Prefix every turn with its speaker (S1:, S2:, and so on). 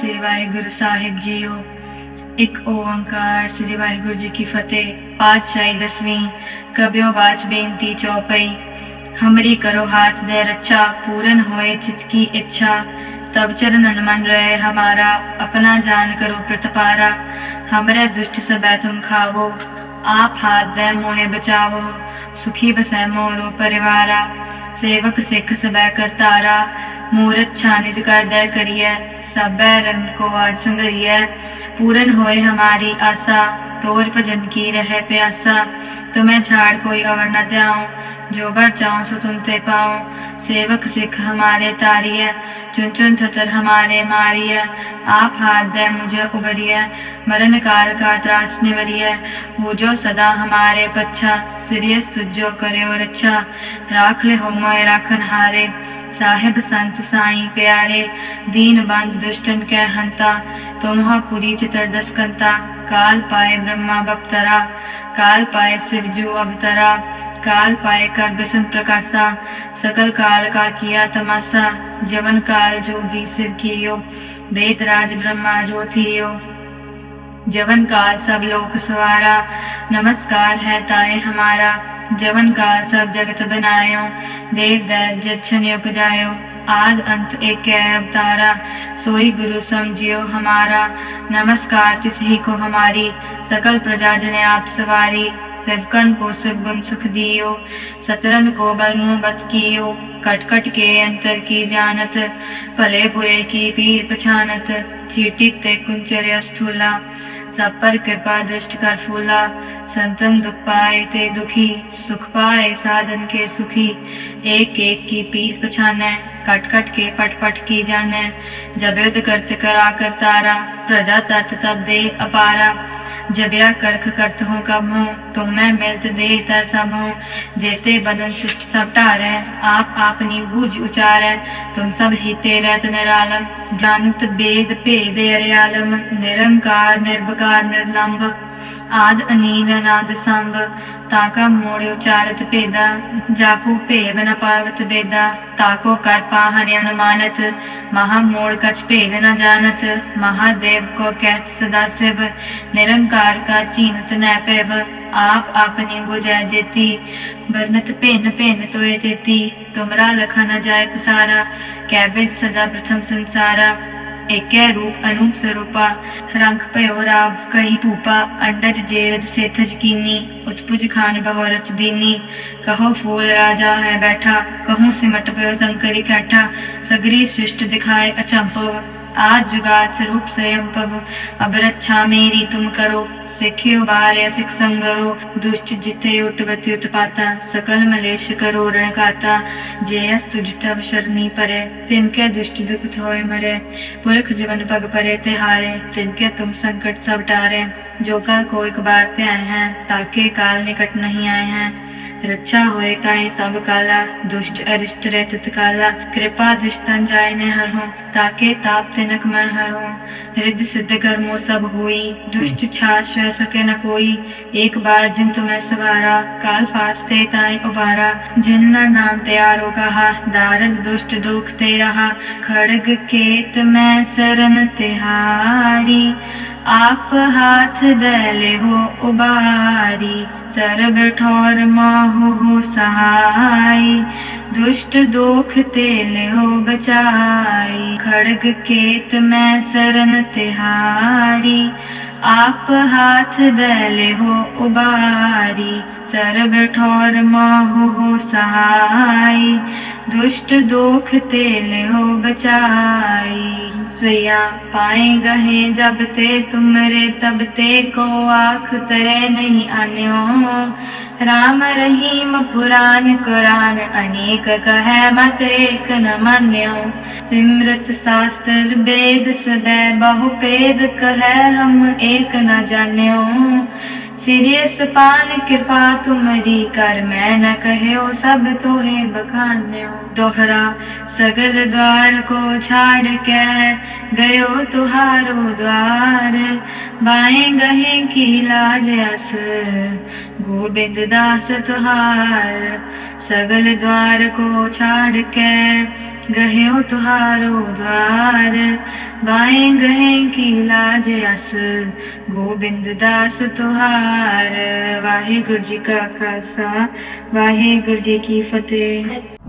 S1: ਸ੍ਰੀ ਵਾਹਿਗੁਰੂ ਸਾਹਿਬ JIO ਇੱਕ ਓੰਕਾਰ ਸ੍ਰੀ ਵਾਹਿਗੁਰੂ ਜੀ ਕੀ ਫਤਿਹ ਪਾਤਸ਼ਾਹੀ ਦਸਵੀਂ ਕਬਿਓ ਬਾਚ ਬੇਨਤੀ ਚੌਪਈ हमरी करो हाथ दे रक्षा पूरन होए चित की इच्छा तब चरणन मन रहे हमारा अपना जान करो प्रतपारा हमरे दुष्ट सबै तुम खावो आप हाथ दे मोहे बचावो सुखी बसै मोरो परिवारा सेवक सिख सबै करतारा मूरत छानिज कर दे करिए सब रंग को आज संगरिए पूरन होए हमारी आशा तोर भजन की रहे प्यासा तुम्हें छाड़ कोई अवर न त्याऊं जो बर चाहूँ सो तुम ते पाऊँ सेवक सिख हमारे तारिय चुन चुन छतर हमारे मारिय आप हाथ दे मुझे उबरिय मरण काल का त्रास निवरिय जो सदा हमारे पच्छा सिरियस तुझो करे और अच्छा राख ले हो मोय राखन हारे साहिब, संत साई, प्यारे, दीन बंद, दुष्टन के हंता तुम हो पुरी चितर दसकंता काल पाए ब्रह्मा बपतरा, काल पाए शिवजू अवतरा, काल पाए कर बिसन प्रकाशा, सकल काल का किया तमाशा, जवन काल जोगी सिर कियो, वेद राज ब्रह्मा जो थियो। जवन काल सब लोक सवारा, नमस्कार है ताए हमारा जवन का सब जगत बनायो, देव जच्छन उपजायो। आद अंत एक अवतारा, सोई गुरु समझियो हमारा। नमस्कार तिस ही को हमारी। सकल प्रजा जने आप सवारी, सेवकन को सब गुण सुख दियो, सतरन को बल मुँह बत कियो कट कट के अंतर की जानत, भले बुरे की पीर पछानत चीटी ते कुंचर स्थूला सब पर कृपा दृष्ट कर फूला, संतन दुख पाए ते दुखी, सुख पाए साधन के सुखी एक एक की पीर पछाने कट कट के पट पट की जाने जब युद्ध करते करा कर तारा, प्रजा तर्थ तब दे अपारा। जबिया करख करत हूँ कब हूँ तुम मैं मिलत दे तर सब हूँ जेते बदन सुष्ट सब टारे आप आपनी बूझ उचारे तुम सब हिते रहत निरालम जानत वेद भेद अरियालम निरंकार निर्भकार निर्लंब ਆਦ ਅਨੀਲ ਅਨਾਦ ਸੰਭ ਤਾਕਾ ਮੋੜ ਉਚਾਰਤ ਭੇਦਾ ਜਾਕੂ ਭੇਵ ਨ ਪਾਵਤ ਬੇਦਾ ਤਾਕੋ ਕਰ ਪਾਹਨ ਅਨੁਮਾਨਤ, ਮਹਾ ਮੋੜ ਕਛ ਭੇਗ ਨ ਜਾਣਤ ਮਹਾਦੇਵ ਕੋ ਕਹਿਤ ਸਦਾ ਸਿਵ, ਨਿਰੰਕਾਰ ਕਾ ਚੀਨਤ ਨੈ ਪੈਵ, ਆਪ ਆਪਣੀ ਬੁਝੈ ਜੇਤੀ, ਵਰਨਤ ਭਿੰਨ ਭਿੰਨ ਤੋਏ ਤੇਤੀ, ਤੁਮਰਾ ਲਖਾ ਨ ਜਾਏ ਪਸਾਰਾ ਕੈਬਿਜ ਸਦਾ ਪ੍ਰਥਮ ਸੰਸਾਰਾ एकै रूप अनूप स्वरूपा रंग भयो राव कही भूपा अंडज जेरज सेथज कीनी उत्पुज खान बहु रच दीनी कहो फूल राजा है बैठा कहूँ सिमट पयो शंकर इकट्ठा सगरी सृष्ट दिखाए अचंपव आज जुगात स्वरूप स्वयं पव। अब रक्षा मेरी, तुम करो। सिखियो बारे सिख संगरो। दुष्ट जिते उठवती उत्पाता। सकल मलेश करो रण खाता। जेयस तुझ शरणी परे, तिनके दुष्ट दुख थोय मरे। पुरख जीवन पग परे तिहारे तिनके तुम संकट सब टारे। जो कल को एक बार ते आए हैं, ताके काल निकट नहीं आए हैं। रक्षा होए ताए सब काला, दुष्ट अरिष्ट रह तत्काला। कृपा दृष्टन जाय ने हर हूँ, ताके ताप तिनक मैं हृदय सिद्ध कर्मो सब हुई, दुष्ट छाछ रह सके न कोई। एक बार जिन तुम्हें सवारा, काल फास्ते ताए उबारा। जिन नर नाम तैयारो कहा दारद दुष्ट दुख ते रहा। खड़ग केत मैं शरण तिहारी, आप हाथ दले हो उबारी। सरब ठौर माहु हो सहाय दुष्ट दोख तेल हो बचाई। खड़ग केत मैं सरन तिहारि आप हाथ दले हो उबारी सरब ठौर माहु हो सहाय दुष्ट दोख तेल हो बचाई। स्वया पाए गहे जब ते तुमरे, तब ते को आख तरे नहीं अन्यो राम रहीम पुराण कुरान अनेक कहे मत एक न मान्यो। सिमरत शास्त्र, वेद सब बहु पेद कहे हम न जान्यो सिरियस पान कृपा तुमरी कर मैं न कहो सब तोहे बखान्यो दोहरा सगल द्वार को छाड़ के गयो तुहारो द्वार बाएँ गहे की लाज अस गोविंद दास तुहार सगल द्वार को छाड़ के गह्यो तुहारो द्वार बाएँ गहे की लाज अस गोबिंद दास तुहार वाहे गुरु जी का खालसा वाहे गुरु जी की फतेह